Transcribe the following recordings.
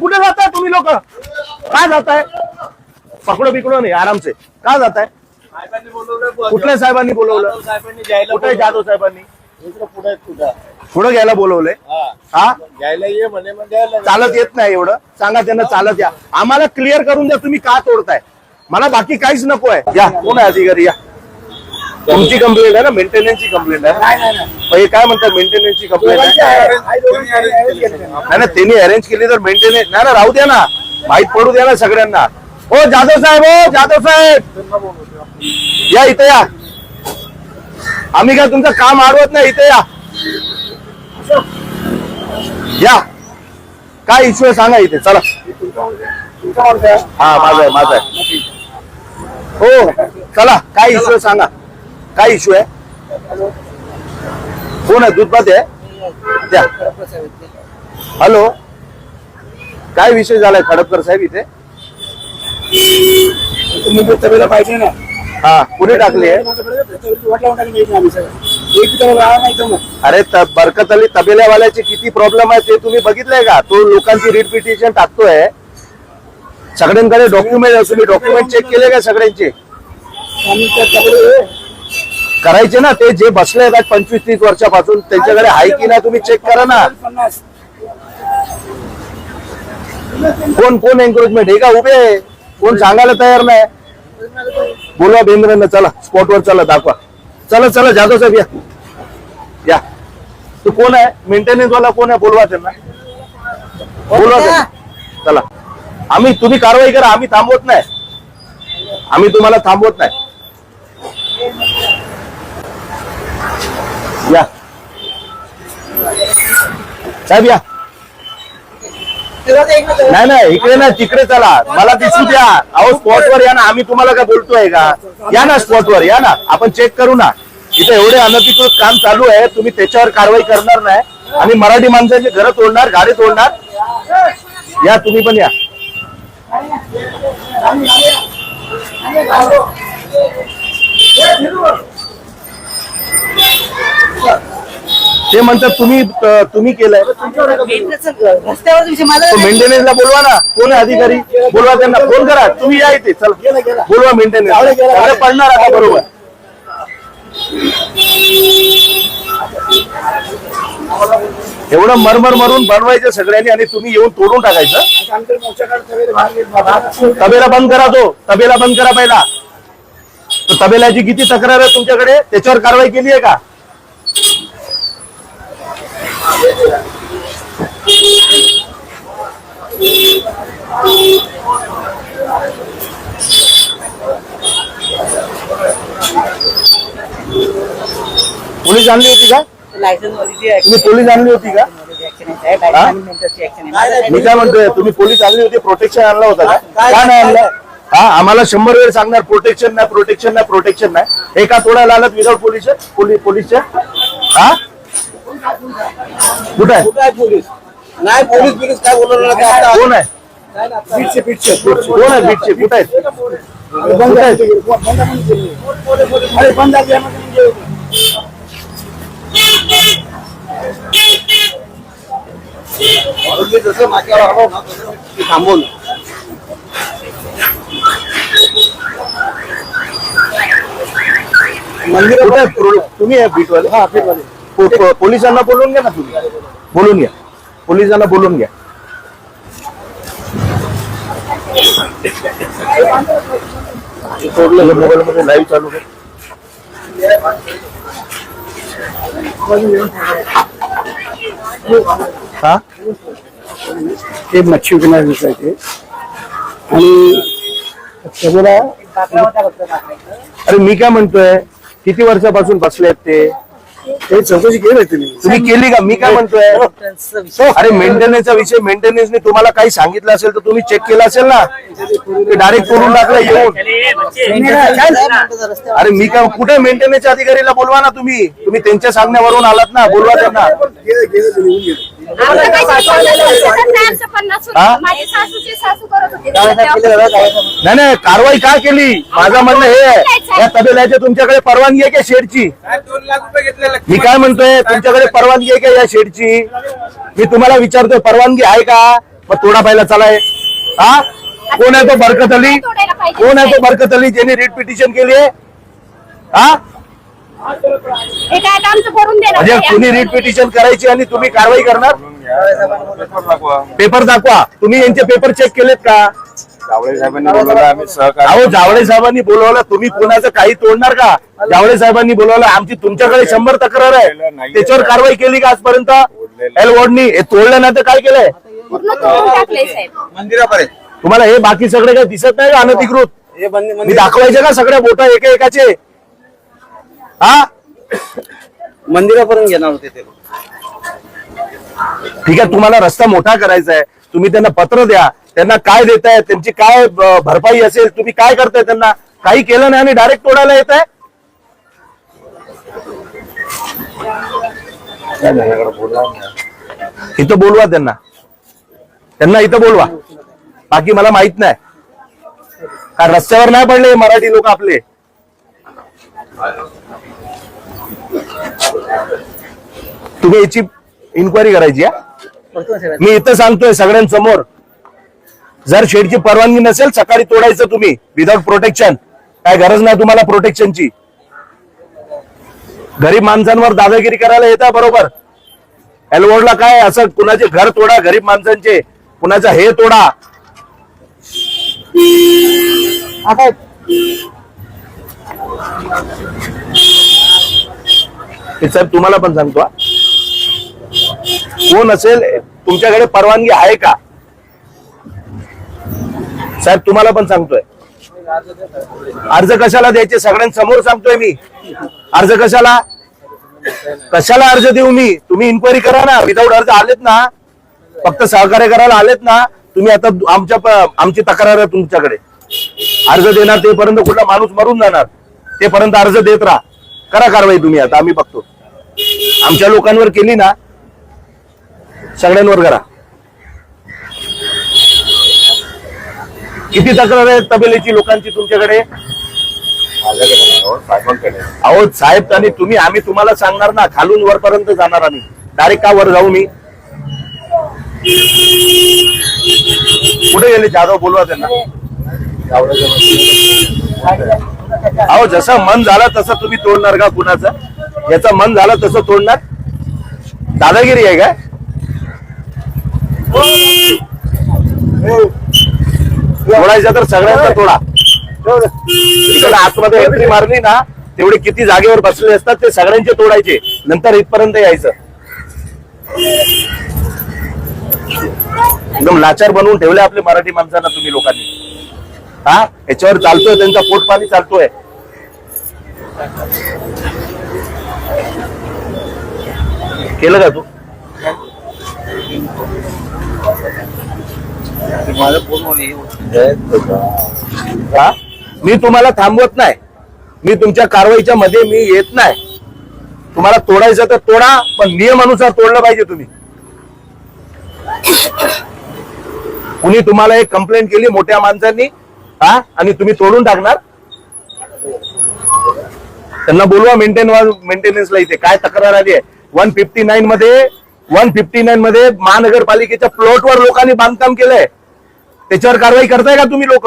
कुठे जाताय तुम्ही लोक? काय जाताय? पकडो बिकडो नाही आरामसे. का जाताय? कुठल्या साहेबांनी बोलवलं? कुठे जाधव साहेबांनी? पुढे घ्यायला बोलवलंय. हा? घ्यायला ये म्हणे चालत येत नाही एवढं. सांगा त्यांना चालत या. आम्हाला क्लिअर करून द्या तुम्ही का तोडताय. मला बाकी काहीच नको आहे या कोण आहे अधिकारी? या. तुमची कंप्लेंट आहे ना? मेंटेनन्सची कंप्लेंट आहे. मग हे काय म्हणतात? मेंटेनन्सची कंप्लेंट आहे? नाही. ना त्यांनी अरेंज केली तर मेंटेनन्स नाही ना राहू द्या ना. माहीत पडू द्या ना सगळ्यांना. हो जाधव साहेब हो जाधव साहेब. या इथे या. आम्ही काय तुमचं काम अडवत नाही इथे या. या. काय इश्यू आहे सांगा इथे चला. हा माझा आहे माझा आहे. हो चला काय इश्यू आहे सांगा. काय इश्यू आहे? कोण आहे? दूधपात आहे? द्या. हॅलो काय विषय झालाय खडपकर साहेब इथे? तबेला पाहिजे ना. हा कुणी टाकली आहे? अरे त- बरकत अली तबेल्यावाल्याचे किती प्रॉब्लेम आहे ते तुम्ही बघितलंय का? तो लोकांची रीट पिटिशन टाकतोय. सगळ्यांकडे डॉक्युमेंट तुम्ही डॉक्युमेंट चेक केले का सगळ्यांचे? करायचे ना ते जे बसले आहेत पंचवीस तीस वर्षापासून त्यांच्याकडे आहे की नाही तुम्ही चेक करा ना. कोण कोण एन्क्रोचमेंट हे का उभे आहे? कोण सांगायला तयार नाही? बोलवा बेंद्रांना चला स्पॉटवर चला दाखवा. चला चला जाधव साहेब या. या. तू कोण आहे? मेंटेनन्स वाला कोण आहे? बोलवा त्यांना. बोलवा त्यांना. चला. आम्ही तुम्ही कारवाई करा आम्ही थांबवत नाही. आम्ही तुम्हाला थांबवत नाही. साहेब या नाही नाही इकडे ना तिकडे चला मला दिसू द्या अहो स्पॉटवर या ना आम्ही तुम्हाला काय बोलतोय का या ना स्पॉटवर या ना आपण चेक करू ना इथे एवढे अनधिकृत काम चालू आहे तुम्ही त्याच्यावर कारवाई करणार नाही आणि मराठी माणसाची घरं तोडणार गाडी तोडणार या तुम्ही पण या ते म्हणतात तुम्ही तुम्ही केलंय. मेंटेनन्सला बोलवा ना. कोण आहे अधिकारी? बोलवा त्यांना. फोन करा. तुम्ही या इथे. चला. बोलवा मेंटेनन्स पडणार आता बरोबर. एवढं मरमर मरून बनवायचं सगळ्यांनी आणि तुम्ही येऊन तोडून टाकायचं. तबेला बंद करा तो. तबेला बंद करा पहिला. तबेलाची किती तक्रार आहे तुमच्याकडे? त्याच्यावर कारवाई केली आहे का? पोलीस आणली होती का? तुम्ही पोलीस आणली होती का? मी काय म्हणतोय तुम्ही पोलीस आणली होती प्रोटेक्शन आणलं होतं का? का नाही आणलं? हा आम्हाला शंभर वेळ सांगणार प्रोटेक्शन नाही प्रोटेक्शन नाही प्रोटेक्शन नाही. एका तोडायला आलात विदाउट पोलीस पोलीस पोलीसच्या हा? कुठं आहे? पोलीस? नाही पोलीस बिलीस काय बोलवलं कोण आहे? पीठचे पीठचे कोण आहे बीटचे कुठं आहेत बंद आहे ते. बंद पण केली. अरे बंद आहे म्हणजे म्हणून मी जसं मागे आलो ना तसं ते थांबवलं मंदिर कुठं आहे प्रो- तुम्ही आहे बीटवाले हा पीठवाले पो- पो- पोलिसांना बोलवून घ्या ना तुम्ही बोलून घ्या पोलिसांना बोलून घ्या सोडलं मोबाईल मध्ये लाईव्ह चालू कर हा? ते मच्छी विकणार विकायचे आणि अरे मी काय म्हणतोय किती वर्षापासून बसले आहेत ते? ते चौकशी केली तुम्ही. तुम्ही केली का? मी काय म्हणतोय? अरे मेंटेनन्सचा विषय मेंटेनन्सने तुम्हाला काही सांगितलं असेल तर तुम्ही चेक केलं असेल ना? डायरेक्ट करून टाकलं येऊन. अरे मी काय कुठे मेंटेनन्सच्या अधिकारीला बोलवा ना तुम्ही? तुम्ही त्यांच्या सांगण्यावरून आलात ना? बोलवा त्यांना. नाही नाही कारवाई का केली? माझं म्हणणं हे आहे. या तबेल्याची तुमच्याकडे परवानगी आहे का शेडची? दोन लाख रुपये घेतलेले मी काय म्हणतोय तुमच्याकडे परवानगी आहे का या शेडची? मी तुम्हाला विचारतोय परवानगी आहे का? मग तोडा पहिला चला हे? कोण आहे तो बरकत अली. कोण आहे तो बरकत अली ज्यांनी रिट पिटिशन केली आहे? हा? म्हणजे. तुम्ही रिट पिटिशन करायची आणि तुम्ही कारवाई करणार? पेपर दाखवा. तुम्ही यांचे पेपर चेक केलेत का? जावळे साहेबांनी बोलवलं आम्ही सहकार्य अहो जावळे साहेबांनी बोलवलं. तुम्ही कोणाचं काही तोडणार का? जावळे साहेबांनी बोलवलं आमची तुमच्याकडे शंभर तक्रार आहे. त्याच्यावर कारवाई केली का आजपर्यंत? एल वॉर्डनी हे तोडलं नाही तर काय केलंय? पूर्ण तोडून टाकलंय साहेब. मंदिरापर्यंत. तुम्हाला हे बाकी सगळे काही दिसत नाही का अनधिकृत? हे बंदी मी दाखवायचे का सगळ्या बोटा एका एकाचे हा? मंदिरापर्यंत घेणार होते ते. ठीक आहे तुम्हाला रस्ता मोठा करायचा आहे. तुम्ही त्यांना पत्र द्या. त्यांना काय देताय त्यांची काय भरपाई असेल तुम्ही काय करताय त्यांना? काही केलं नाही आणि डायरेक्ट तोडायला येत आहे? इथं बोलवा त्यांना. त्यांना इथं बोलवा. बाकी मला माहीत नाही. कारण रस्त्यावर नाही पडले हे मराठी लोक आपले. तुम्ही याची इन्क्वायरी करायची आहे मी इथं सांगतोय सगळ्यांसमोर. जर शेडची परवानगी नसेल सकाळी तोडायचं तुम्ही विदाउट प्रोटेक्शन काय गरज नाही तुम्हाला प्रोटेक्शनची गरीब माणसांवर दादागिरी करायला येतात बरोबर. एलवोर्डला काय असं कुणाचे घर तोडा गरीब माणसांचे. कुणाचं हे तोडा. हे साहेब तुम्हाला पण सांगतो. कोण असेल तुमच्याकडे परवानगी आहे का? साहेब तुम्हाला पण सांगतोय. अर्ज कशाला द्यायचे? सगळ्यांसमोर सांगतोय मी. अर्ज कशाला? कशाला अर्ज देऊ मी? तुम्ही इन्क्वायरी करा ना. विदाऊट अर्ज आलेत ना. फक्त सहकार्य करायला आलेत ना. तुम्ही आता आमच्या आमची तक्रार आहे तुमच्याकडे. अर्ज देणार तेपर्यंत कुठला माणूस मरून जाणार. तेपर्यंत अर्ज देत राहा. करा कारवाई तुम्ही आता. आम्ही बघतो. आमच्या लोकांवर केली ना सगळ्यांवर करा. किती तक्रार आहे तबेलीची लोकांची तुमच्याकडे? अहो साहेब आणि तुम्ही आम्ही तुम्हाला सांगणार ना खालून वरपर्यंत जाणार आम्ही. डायरेक्ट का वर जाऊ मी? कुठे गेले जाधव? बोलवा त्यांना. अहो जसं मन झालं तसं तुम्ही तोडणार का कुणाचं? याचं मन झालं तसं तोडणार? दादागिरी आहे का? तोडायचं तर सगळ्यांचा तोडा. आतमध्ये एंट्री मारली ना तेवढे किती जागेवर बसलेले असतात ते सगळ्यांचे तोडायचे. नंतर इथपर्यंत यायचं. एकदम लाचार बनवून ठेवले आपले मराठी माणसांना तुम्ही लोकांनी. हा? याच्यावर चालतोय त्यांचा पोट पाणी चालतोय. केलं का तू? मी तुम्हाला थांबवत नाही. मी तुमच्या कारवाईच्या मध्ये मी येत नाही. तुम्हाला तोडायचं तर तोडा पण नियमानुसार तोडलं पाहिजे तुम्ही. कुणी तुम्हाला एक कंप्लेंट केली मोठ्या माणसांनी हा? आणि तुम्ही तोडून टाकणार? त्यांना बोलवा मेंटेन मेंटेनन्सला इथे. काय तक्रार आली आहे? वन फिफ्टी नाईन मध्ये वन फिफ्टी नाईन मध्ये महानगरपालिकेच्या प्लॉटवर लोकांनी बांधकाम केलंय. त्याच्यावर कारवाई करताय का तुम्ही लोक?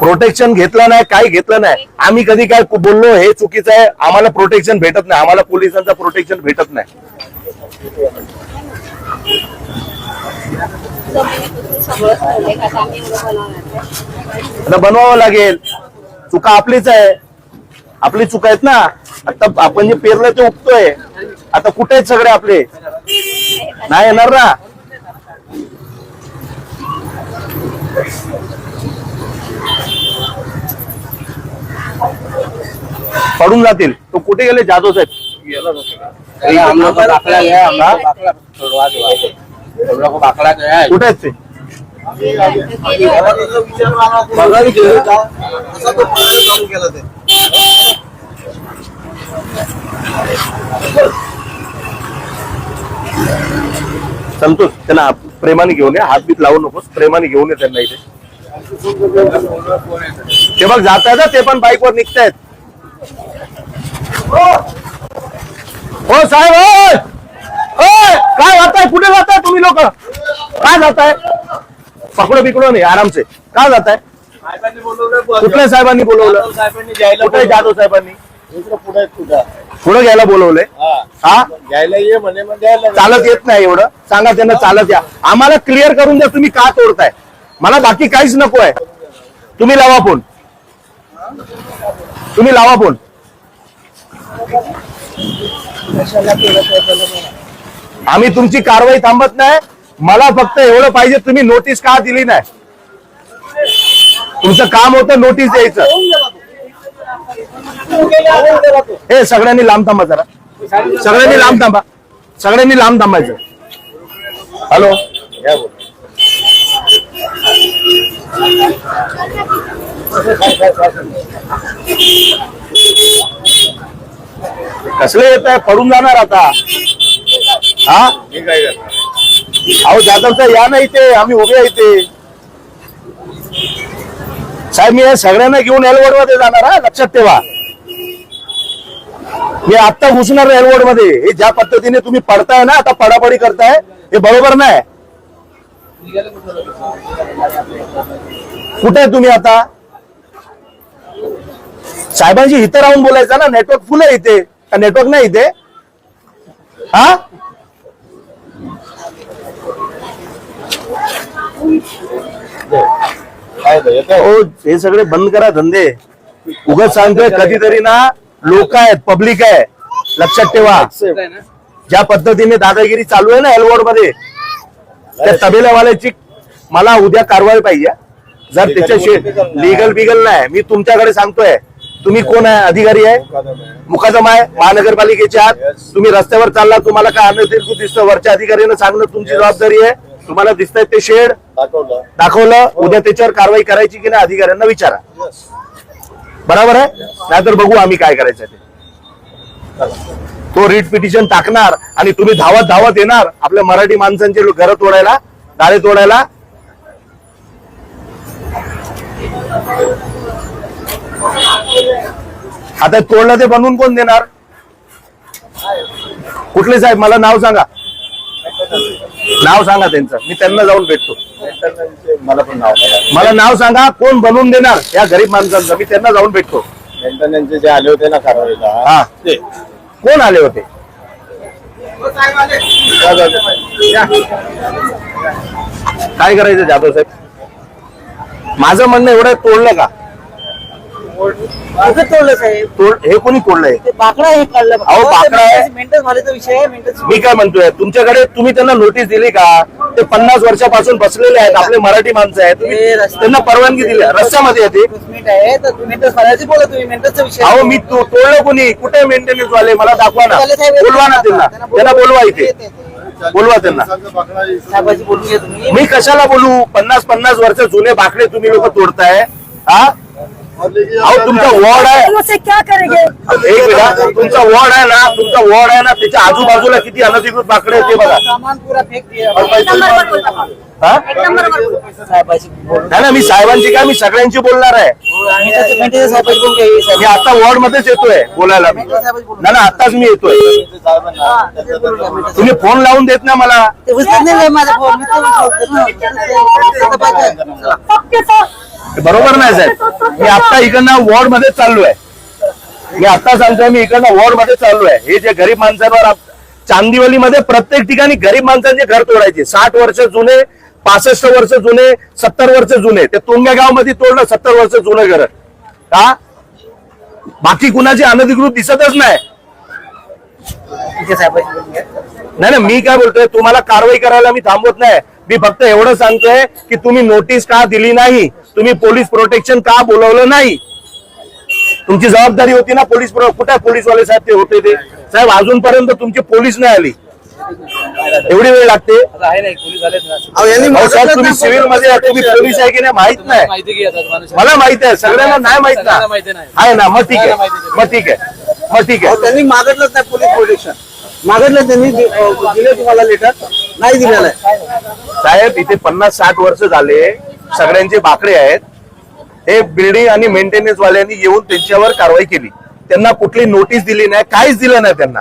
प्रोटेक्शन घेतलं नाही काही घेतलं नाही. आम्ही कधी काय बोललो हे चुकीचं आहे. आम्हाला प्रोटेक्शन भेटत नाही. आम्हाला पोलिसांचं प्रोटेक्शन भेटत नाही. बनवावं लागेल. चुका आपलीच आहे. आपली चुका आहेत ना आता आपण जे पेरलं ते उगतोय. आता कुठे आहेत सगळे आपले? नाही येणार ना. पडून जातील. तो कुठे गेले? जाधव साहेब कुठे आहेत ते? बघा संतोष त्यांना प्रेमाने घेऊन ये. हातबीत लावू नकोस. प्रेमाने घेऊन ये त्यांना इथे. ते बघ जात आहेत ते पण बाईकवर निघतायत. हो साहेब होय! कुठे जाताय तुम्ही लोक? काय जाताय? पकडो बिकडो नाही आरामसे. काय जाताय? कुठल्या साहेबांनी बोलवलं? कुठे जाधव साहेबांनी? पुढे घ्यायला बोलवलंय? हा. हा? घ्यायला ये म्हणे चालत येत नाही एवढं. सांगा त्यांना चालत या. आम्हाला क्लिअर करून द्या तुम्ही का तोडताय? मला बाकी काहीच नको आहे. तुम्ही लावा फोन तुम्ही लावा फोन आम्ही तुमची कारवाई थांबत नाही. मला फक्त एवढं पाहिजे तुम्ही नोटीस का दिली नाही? तुमचं काम होतं नोटीस द्यायचं. हे सगळ्यांनी लांब थांबा जरा. सगळ्यांनी लांब थांबा. सगळ्यांनी लांब थांबायचं. हॅलो कसले येत आहे? पडून जाणार आता. हा? अहो जाधवचा या नाही ते आम्ही उभे आहे इथे. साहेब मी या सगळ्यांना घेऊन एलवडमध्ये जाणार हा? लक्षात ठेवा. मी आता घुसणार एलवडमध्ये. हे ज्या पद्धतीने तुम्ही पडताय ना आता पडापडी करताय हे बरोबर नाही. कुठे आहे तुम्ही आता? साहेबांशी इथं राहून बोलायचं ना नेटवर्क फुल आहे इथे. का नेटवर्क नाही इथे? हा? Yeah. हो हे सगळे बंद करा धंदे. उगाच सांगतोय कधीतरी ना लोक आहेत पब्लिक आहे. लक्षात ठेवा. ज्या पद्धतीने दादागिरी चालू आहे ना एलवॉर्डमध्ये त्या तबेल्यावाल्याची मला उद्या कारवाई पाहिजे. जर त्याच्याशी लिगल बिगल नाही मी तुमच्याकडे सांगतोय. तुम्ही कोण आहे? अधिकारी आहे? मुखादम आहे. महानगरपालिकेचे आहात. तुम्ही रस्त्यावर चालला तुम्हाला काय अनधिकृत दिसतं? वरच्या अधिकाऱ्यानं सांगणं तुमची जबाबदारी आहे. तुम्हाला दिसतंय ते शेड. दाखवलं. दाखवलं. उद्या त्याच्यावर कारवाई करायची की नाही अधिकाऱ्यांना विचारा. बरोबर आहे? नाहीतर बघू आम्ही काय करायचं ते. तो रीट पिटिशन टाकणार आणि तुम्ही धावत धावत येणार आपल्या मराठी माणसांचे घर तोडायला दाळे तोडायला. आता तोडलं ते बनवून कोण देणार? कुठले साहेब? मला नाव सांगा. नाव सांगा त्यांचं. मी त्यांना जाऊन भेटतो. मला पण नाव मला नाव सांगा कोण बनवून देणार या गरीब माणसांचं. मी त्यांना जाऊन भेटतो. मेंटेनन्सचे जे आले होते ना कारवाईला हा. ते. कोण आले होते? काय करायचं जाधव साहेब? माझं म्हणणं एवढं तोडलं का? कुठे तोडलं साहेब. तोड हे कोणी तोडलंय? ते बाकडा हे काढलं. अहो, बाकडा आहे. मेंटेन झालेचा विषय आहे मेंटेन मी काय म्हणतोय तुमच्याकडे तुम्ही त्यांना नोटीस दिली का? ते पन्नास वर्षापासून बसलेले आहेत आपले मराठी माणसं आहेत. तुम्ही हे रस्ते- त्यांना परवानगी दिली. रस्त्यामध्ये येते. मिनिट आहे तर मेंटेन करायची बोला तुम्ही मेंटेनचा विषय अहो. मी तो- तोडलं कोणी? कुठे मेंटेनन्स वाले? मला दाखवा ना. साहेब बोलवा ना. त्यांना. त्यांना बोलवा इथे. बोलवा त्यांना. साहेबाची बोलून घ्या तुम्ही. मी कशाला बोलू? पन्नास पन्नास वर्ष जुने बाकडे तुम्ही लोक तोडताय हा? अहो तुमचा वॉर्ड आहे उसे क्या करेंगे एक मिनिट तुमचा वॉर्ड आहे ना तुमचा वॉर्ड आहे ना त्याच्या आजूबाजूला किती अनधिकृत बाकडे आहेत ते बघा सामान पुरा फेक दिया एक नंबर वर बोलता मग. हा एक नंबर वर बोलता. साहेबाची बोलून नाही ना मी साहेबांची काय मी सगळ्यांची बोलणार आहे साहेबाची मी साहेब. आता वॉर्ड मध्येच येतोय बोलायला मी नाही ना आताच मी येतोय हा, तुम्ही फोन लावून देत ना मला ते उचलत नाही माझा फोन मी तो उचलतो ना. उचलतो पाहिजे. चला. पक्के तो. बरोबर नाही साहेब. मी आता इकडनं वॉर्डमध्ये चाललो आहे मी आता सांगतोय मी इकडनं वॉर्डमध्ये चाललो आहे हे जे गरीब माणसांवर चांदिवलीमध्ये प्रत्येक ठिकाणी गरीब माणसांचे घर तोडायचे. साठ वर्ष जुने पासष्ट वर्ष जुने सत्तर वर्ष जुने. ते तोंग्या गावमध्ये तोडलं सत्तर वर्ष जुनं घर. का बाकी कुणाची अनधिकृत दिसतच नाही. नाही नाही मी काय बोलतोय तुम्हाला कारवाई करायला मी थांबवत नाही. मी फक्त एवढं सांगतोय की तुम्ही नोटीस का दिली नाही? तुम्ही पोलीस प्रोटेक्शन का बोलवलं नाही? तुमची जबाबदारी होती ना पोलीस प्रो- कुठे पोलीसवाले साहेब? ते होते ते. साहेब अजूनपर्यंत तुमची पोलीस नाही आली. एवढी वेळ लागते. तुम्ही सिव्हिलमध्ये तुम्ही पोलीस आहे की नाही माहीत नाही. मला माहीत आहे. सगळ्यांना नाही माहीत ना. नाही. आहे ना मग ठीक आहे. मग ठीक आहे. मग ठीक आहे. त्यांनी मागितलंच नाही पोलीस प्रोटेक्शन मागितलं त्यांनी दिले तुम्हाला लेटर नाही दिलेलं आहे. साहेब इथे पन्नास साठ वर्ष झाले. सगळ्यांचे बाकडे आहेत. हे बिल्डिंग आणि मेंटेनन्स वाल्यांनी येऊन त्यांच्यावर कारवाई केली. त्यांना कुठली नोटीस दिली नाही काहीच दिलं नाही त्यांना.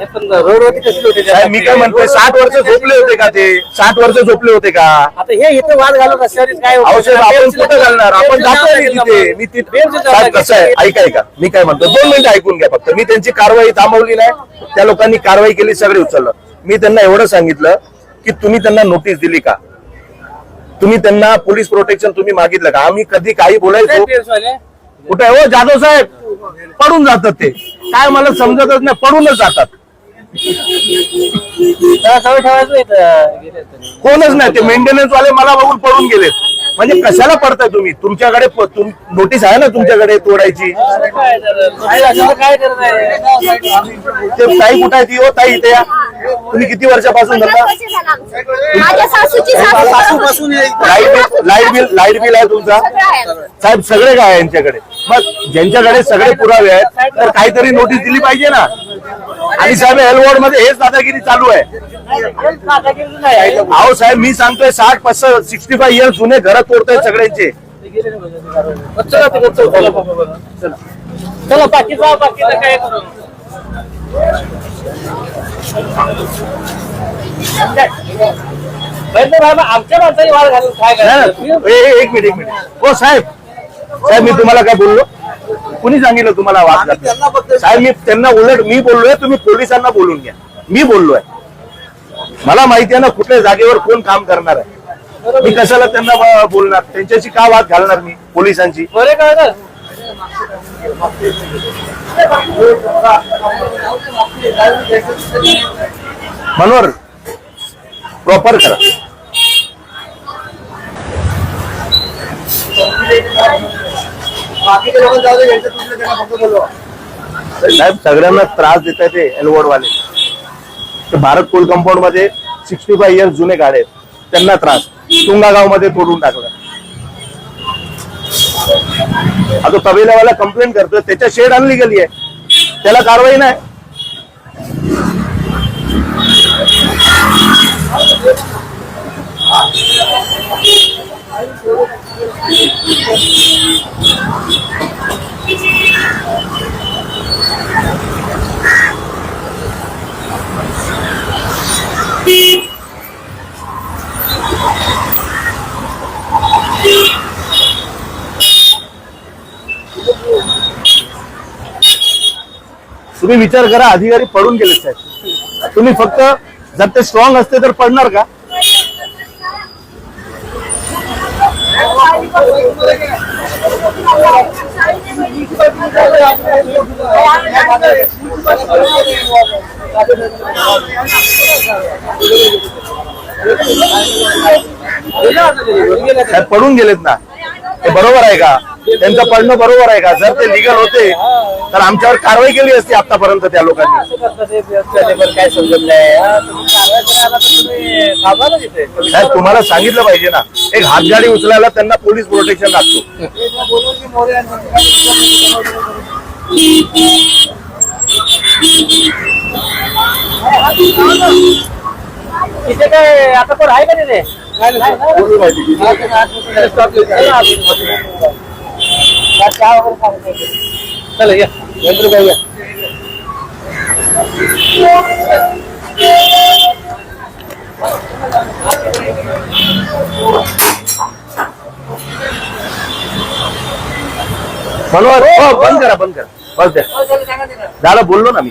साहेब मी काय म्हणतोय साठ वर्ष झोपले होते का ते? साठ वर्ष झोपले होते का? आता हे इथं वाद घालून रस्त्यावर काय होतं? औषध आपण कुठं घालणार? आपण तिथे. मी तिथे साहेब कसं आहे. ऐका ऐका. मी काय म्हणतो दोन मिनिटं ऐकून घ्या फक्त. मी त्यांची कारवाई थांबवली नाही. त्या लोकांनी कारवाई केली सगळे उचललं. मी त्यांना एवढं सांगितलं की तुम्ही त्यांना नोटीस दिली का? तुम्ही त्यांना पोलीस प्रोटेक्शन तुम्ही मागितलं का? आम्ही कधी काही बोलायचो. कुठे हो जाधव साहेब. पडून जातात ते. काय मला समजतच नाही पडूनच जातात. कोणच नाही ते मेंटेनन्स वाले मला बघून पडून गेलेत. म्हणजे कशाला पडताय तुम्ही? तुमच्याकडे नोटीस आहे ना तुमच्याकडे तोडायची? ते ताई कुठे आहे ती? हो ताई इथे या. तुम्ही किती वर्षापासून हे- light bill light bill light bill आहे तुमचा. साहेब सगळे काय आहे यांच्याकडे? मग ज्यांच्याकडे सगळे पुरावे आहेत तर काहीतरी नोटीस दिली पाहिजे ना. आणि साहेब एलवॉर्डमध्ये हेच दादागिरी चालू आहे. अहो साहेब मी सांगतोय साठ पाच सिक्स्टी फाय इयर्स जुने घर तोडतायत सगळ्यांचे. चला बाकीचं काय आमच्या माणसाने वाळ घालून काय एक मिनिट एक मिनिट. हो साहेब साहेब मी तुम्हाला काय बोललो? कुणी सांगितलं तुम्हाला वाद साहेब मी त्यांना उलट मी बोललोय तुम्ही पोलिसांना बोलून घ्या. मी बोललोय. मला माहिती आहे ना कुठल्या जागेवर कोण काम करणार आहे. मी कशाला त्यांना बोलणार? त्यांच्याशी का वाद घालणार मी पोलिसांची बरे काय मनोहर प्रॉपर करा. साहेब सगळ्यांना त्रास देत आहे ते एलवॉर्ड वाले. तर भारत कोल कंपाऊंडमध्ये सिक्स्टी फाय इयर्स जुने गाडे आहेत. त्यांना त्रास. तुंगागावमध्ये तोडून टाकलं. आता तबेलावाला कंप्लेंट करतोय त्याच्या शेड आणली गेली आहे. त्याला कारवाई नाही. तुम्ही विचार करा अधिकारी पडून गेले साहेब. तुम्ही फक्त जर ते स्ट्रॉंग असते तर पडणार का साहेब पडून गेलेत ना. हे बरोबर आहे का? त्यांचं पडणं बरोबर आहे का? जर ते लिगल होते तर आमच्यावर कारवाई केली असती आतापर्यंत त्या लोकांनी. काय समजत नाही साहेब तुम्हाला सांगितलं पाहिजे ना एक हातगाडी उचलायला त्यांना पोलीस प्रोटेक्शन लागतो. तिथे काय आता कोण आहे का तिथे? चला, या या मनोहर हो बंद करा बंद करा. बस द्या. झालं बोललो ना मी.